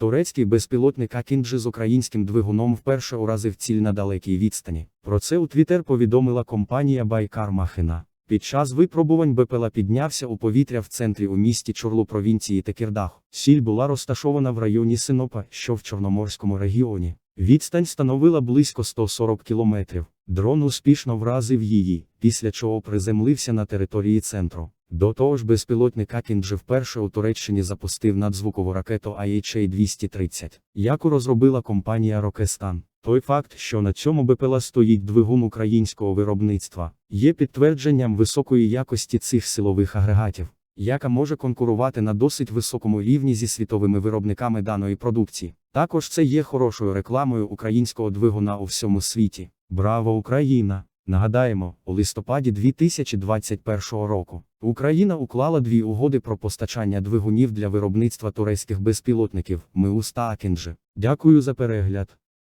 Турецький безпілотник Акінджі з українським двигуном вперше уразив ціль на далекій відстані. Про це у Твіттер повідомила компанія Байкар Махина. Під час випробувань БПЛА піднявся у повітря в центрі у місті Чорлу провінції Текірдах. Сіль була розташована в районі Синопа, що в Чорноморському регіоні. Відстань становила близько 140 кілометрів. Дрон успішно вразив її, після чого приземлився на території центру. До того ж, безпілотник Акінджі вперше у Туреччині запустив надзвукову ракету IHA-230, яку розробила компанія Рокестан. Той факт, що на цьому БПЛА стоїть двигун українського виробництва, є підтвердженням високої якості цих силових агрегатів, яка може конкурувати на досить високому рівні зі світовими виробниками даної продукції. Також це є хорошою рекламою українського двигуна у всьому світі. Браво Україна! Нагадаємо, у листопаді 2021 року Україна уклала дві угоди про постачання двигунів для виробництва турецьких безпілотників Миус та Акінджи. Дякую за перегляд.